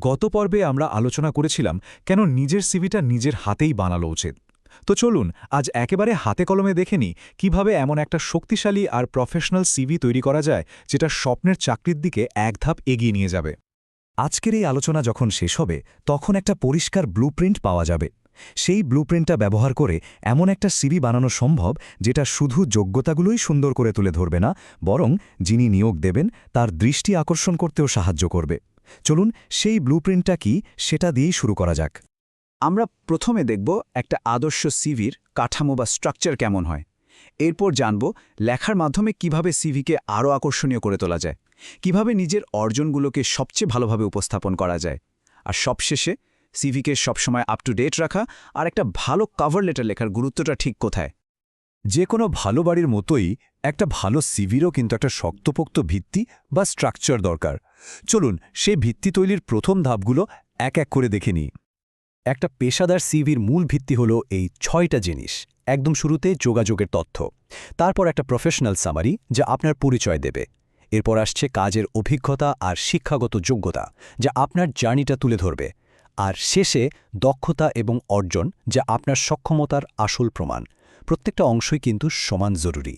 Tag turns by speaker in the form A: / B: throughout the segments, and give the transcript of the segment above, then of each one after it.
A: গত পর্বে আমরা আলোচনা করেছিলাম কেন নিজের সিভিটা নিজের হাতেই বানালো উচিত। তো চলুন, আজ একেবারে হাতে কলমে দেখে নিই কীভাবে এমন একটা শক্তিশালী আর প্রফেশনাল সিভি তৈরি করা যায় যেটা স্বপ্নের চাকরির দিকে এক ধাপ এগিয়ে নিয়ে যাবে। আজকের এই আলোচনা যখন শেষ হবে, তখন একটা পরিষ্কার ব্লুপ্রিন্ট পাওয়া যাবে। সেই ব্লুপ্রিন্টটা ব্যবহার করে এমন একটা সিভি বানানো সম্ভব যেটা শুধু যোগ্যতাগুলোই সুন্দর করে তুলে ধরবে না, বরং যিনি নিয়োগ দেবেন, তার দৃষ্টি আকর্ষণ করতেও সাহায্য করবে। চলুন সেই ব্লুপ্রিন্টটা কি সেটা দিয়েই শুরু করা যাক।
B: আমরা প্রথমে দেখব একটা আদর্শ সিভির কাঠামো বা স্ট্রাকচার কেমন হয়। এরপর জানব লেখার মাধ্যমে কীভাবে সিভিকে আরও আকর্ষণীয় করে তোলা যায়, কীভাবে নিজের অর্জনগুলোকে সবচেয়ে ভালোভাবে উপস্থাপন করা যায়, আর সবশেষে সিভিকে সবসময় আপ টু ডেট রাখা আর একটা ভালো কভার লেটার লেখার গুরুত্বটা ঠিক কোথায়।
A: যে কোনো ভালো বাড়ির মতোই একটা ভালো সিভিরও কিন্তু একটা শক্তপোক্ত ভিত্তি বা স্ট্রাকচার দরকার। চলুন সে ভিত্তি তৈরির প্রথম ধাপগুলো এক এক করে দেখে নিই। একটা পেশাদার সিভির মূল ভিত্তি হল এই ছয়টা জিনিস, একদম শুরুতে যোগাযোগের তথ্য। তারপর একটা প্রফেশনাল সামারি যা আপনার পরিচয় দেবে। এরপর আসছে কাজের অভিজ্ঞতা আর শিক্ষাগত যোগ্যতা, যা আপনার জার্নিটা তুলে ধরবে। আর শেষে দক্ষতা এবং অর্জন, যা আপনার সক্ষমতার আসল প্রমাণ। প্রত্যেকটা অংশই কিন্তু সমান জরুরি।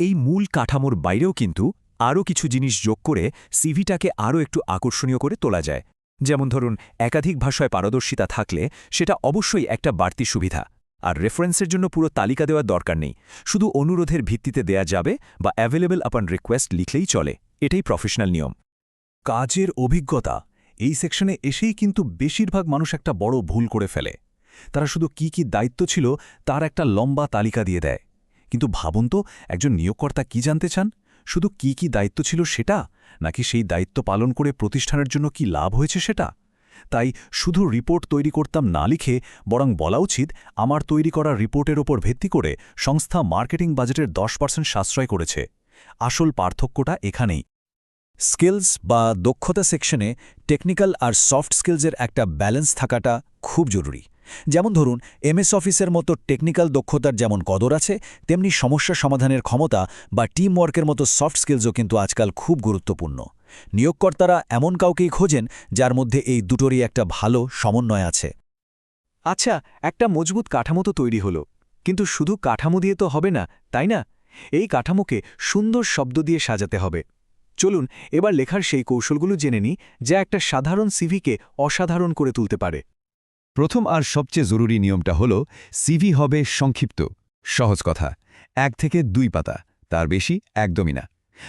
A: এই মূল কাঠামোর বাইরেও কিন্তু আরও কিছু জিনিস যোগ করে সিভিটাকে আরও একটু আকর্ষণীয় করে তোলা যায়। যেমন ধরুন, একাধিক ভাষায় পারদর্শিতা থাকলে সেটা অবশ্যই একটা বাড়তি সুবিধা। আর রেফারেন্সের জন্য পুরো তালিকা দেওয়ার দরকার নেই। শুধু অনুরোধের ভিত্তিতে দেয়া যাবে বা অ্যাভেলেবল আপন রিকোয়েস্ট লিখলেই চলে। এটাই প্রফেশনাল নিয়ম। কাজের অভিজ্ঞতা। এই সেকশনে এসেই কিন্তু বেশিরভাগ মানুষ একটা বড় ভুল করে ফেলে। তারা শুধু কি কি দায়িত্ব ছিল তার একটা লম্বা তালিকা দিয়ে দেয়। কিন্তু ভাবুন তো, একজন নিয়োগকর্তা কি জানতে চান? শুধু কি কি দায়িত্ব ছিল সেটা? নাকি সেই দায়িত্ব পালন করে প্রতিষ্ঠানের জন্য কি লাভ হয়েছে সেটা? তাই শুধু রিপোর্ট তৈরি করতাম না লিখে, বরং বলা উচিত, আমার তৈরি করা রিপোর্টের ওপর ভিত্তি করে সংস্থা মার্কেটিং বাজেটের দশ পার্সেন্ট সাশ্রয় করেছে। আসল পার্থক্যটা এখানেই। স্কিলস বা দক্ষতা সেকশনে টেকনিক্যাল আর সফট স্কিলসের একটা ব্যালেন্স থাকাটা খুব জরুরি। যেমন ধরুন, এমএস অফিসের মতো টেকনিক্যাল দক্ষতার যেমন কদর আছে, তেমনি সমস্যা সমাধানের ক্ষমতা বা টিম ওয়ার্কের মতো সফট স্কিলসও কিন্তু আজকাল খুব গুরুত্বপূর্ণ। নিয়োগকর্তারা এমন কাউকেই খোঁজেন যার মধ্যে এই দুটোরই একটা ভালো সমন্বয় আছে।
B: আচ্ছা একটা মজবুত কাঠামো তো তৈরি হলো, কিন্তু শুধু কাঠামো দিয়ে তো হবে না, তাই না? এই কাঠামোকে সুন্দর শব্দ দিয়ে সাজাতে হবে। চলুন, এবার লেখার সেই কৌশলগুলো জেনে নিই, যা একটা সাধারণ সিভিকে অসাধারণ করে তুলতে পারে।
A: প্রথম আর সবচেয়ে জরুরি নিয়মটা হল সিভি হবে সংক্ষিপ্ত। সহজ কথা। এক থেকে দুই পাতা। তার বেশি একদমই না।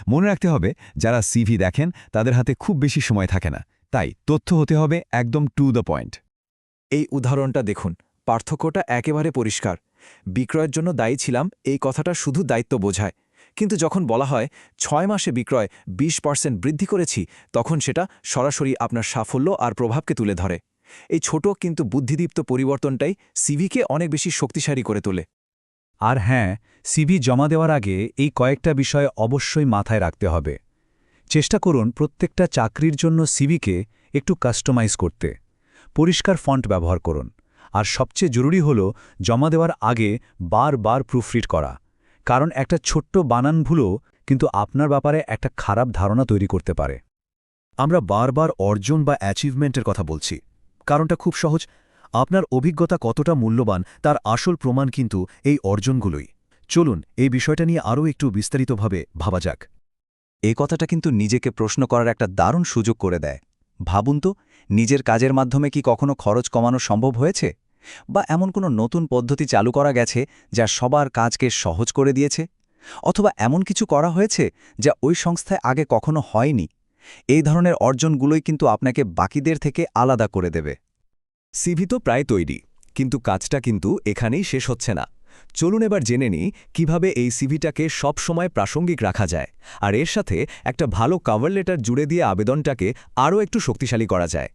A: মনে রাখতে হবে, যারা সিভি দেখেন, তাদের হাতে খুব বেশি সময় থাকে না। তাই তথ্য হতে হবে একদম টু দ্য পয়েন্ট
B: এই উদাহরণটা দেখুন। পার্থক্যটা একেবারে পরিষ্কার। বিক্রয়ের জন্য দায়ী ছিলাম, এই কথাটা শুধু দায়িত্ব বোঝায়। কিন্তু যখন বলা হয়, ছয় মাসে বিক্রয় ২০ পার্সেন্ট বৃদ্ধি করেছি, তখন সেটা সরাসরি আপনার সাফল্য আর প্রভাবকে তুলে ধরে। এই ছোট কিন্তু বুদ্ধিদীপ্ত পরিবর্তনটাই সিভিকে অনেক বেশি শক্তিশালী করে তোলে।
A: আর হ্যাঁ সিভি জমা দেওয়ার আগে এই কয়েকটা বিষয় অবশ্যই মাথায় রাখতে হবে। চেষ্টা করুন প্রত্যেকটা চাকরির জন্য সিভিকে একটু কাস্টমাইজ করতে। পরিষ্কার ফন্ট ব্যবহার করুন। আর সবচেয়ে জরুরি হল জমা দেওয়ার আগে বার বারবার প্রুফরিড করা। কারণ একটা ছোট্ট বানান ভুলও কিন্তু আপনার ব্যাপারে একটা খারাপ ধারণা তৈরি করতে পারে। আমরা বারবার অর্জন বা অ্যাচিভমেন্টের কথা বলছি। কারণটা খুব সহজ। আপনার অভিজ্ঞতা কতটা মূল্যবান, তার আসল প্রমাণ কিন্তু এই অর্জনগুলোই। চলুন, এই বিষয়টা নিয়ে আরও একটু বিস্তারিতভাবে ভাবা যাক।
C: এ কথাটা কিন্তু নিজেকে প্রশ্ন করার একটা দারুণ সুযোগ করে দেয়। ভাবুন তো, নিজের কাজের মাধ্যমে কি কখনো খরচ কমানো সম্ভব হয়েছে? বা এমন কোনো নতুন পদ্ধতি চালু করা গেছে যা সবার কাজকে সহজ করে দিয়েছে? অথবা এমন কিছু করা হয়েছে যা ওই সংস্থায় আগে কখনো হয়নি? এই ধরনের অর্জনগুলোই কিন্তু আপনাকে বাকিদের থেকে আলাদা করে দেবে।
A: সিভি তো প্রায় তৈরি, কিন্তু কাজটা কিন্তু এখানেই শেষ হচ্ছে না। চলুন এবার জেনে নিই কীভাবে এই সিভিটাকে সবসময় প্রাসঙ্গিক রাখা যায়, আর এর সাথে একটা ভালো কভার লেটার জুড়ে দিয়ে আবেদনটাকে আরও একটু শক্তিশালী করা যায়।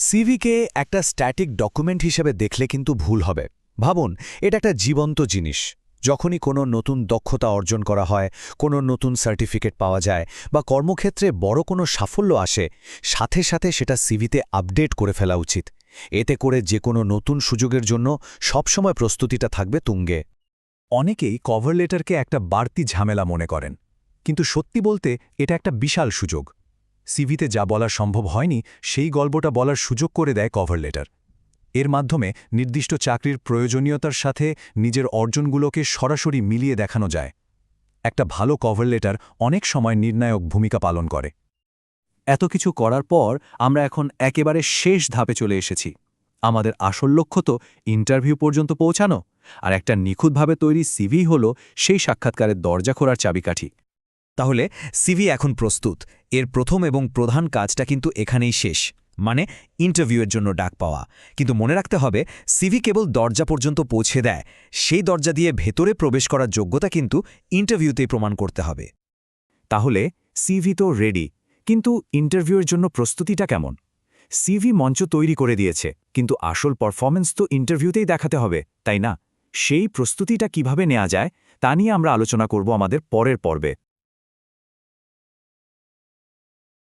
A: সিভিকে একটা স্ট্যাটিক ডকুমেন্ট হিসেবে দেখলে কিন্তু ভুল হবে। ভাবুন, এটা একটা জীবন্ত জিনিস। যখনই কোনো নতুন দক্ষতা অর্জন করা হয়, কোনো নতুন সার্টিফিকেট পাওয়া যায় বা কর্মক্ষেত্রে বড় কোনো সাফল্য আসে, সাথে সাথে সেটা সিভিতে আপডেট করে ফেলা উচিত। এতে করে যে কোনো নতুন সুযোগের জন্য সবসময় প্রস্তুতিটা থাকবে তুঙ্গে। অনেকেই কভার লেটারকে একটা বাড়তি ঝামেলা মনে করেন, কিন্তু সত্যি বলতে এটা একটা বিশাল সুযোগ। সিভিতে যা বলা সম্ভব হয়নি, সেই গল্পটা বলার সুযোগ করে দেয় কভার লেটার এর মাধ্যমে নির্দিষ্ট চাকরির প্রয়োজনীয়তার সাথে নিজের অর্জনগুলোকে সরাসরি মিলিয়ে দেখানো যায়। একটা ভালো কভার লেটার অনেক সময় নির্ণায়ক ভূমিকা পালন করে।
C: এত কিছু করার পর আমরা এখন একেবারে শেষ ধাপে চলে এসেছি। আমাদের আসল লক্ষ্য তো ইন্টারভিউ পর্যন্ত পৌঁছানো, আর একটা নিখুঁতভাবে তৈরি সিভি হল সেই সাক্ষাৎকারের দরজা খোলার চাবিকাঠি।
D: তাহলে সিভি এখন প্রস্তুত, এর প্রথম এবং প্রধান কাজটা কিন্তু এখানেই শেষ। মানে ইন্টারভিউয়ের জন্য ডাক পাওয়া। কিন্তু মনে রাখতে হবে সিভি কেবল দরজা পর্যন্ত পৌঁছে দেয়। সেই দরজা দিয়ে ভেতরে প্রবেশ করার যোগ্যতা কিন্তু ইন্টারভিউতেই প্রমাণ করতে হবে।
B: তাহলে সিভি তো রেডি কিন্তু ইন্টারভিউয়ের জন্য প্রস্তুতিটা কেমন? সিভি মঞ্চ তৈরি করে দিয়েছে, কিন্তু আসল পারফরমেন্স তো ইন্টারভিউতেই দেখাতে হবে, তাই না? সেই প্রস্তুতিটা কীভাবে নেওয়া যায়, তা নিয়ে আমরা আলোচনা করব আমাদের পরের পর্বে।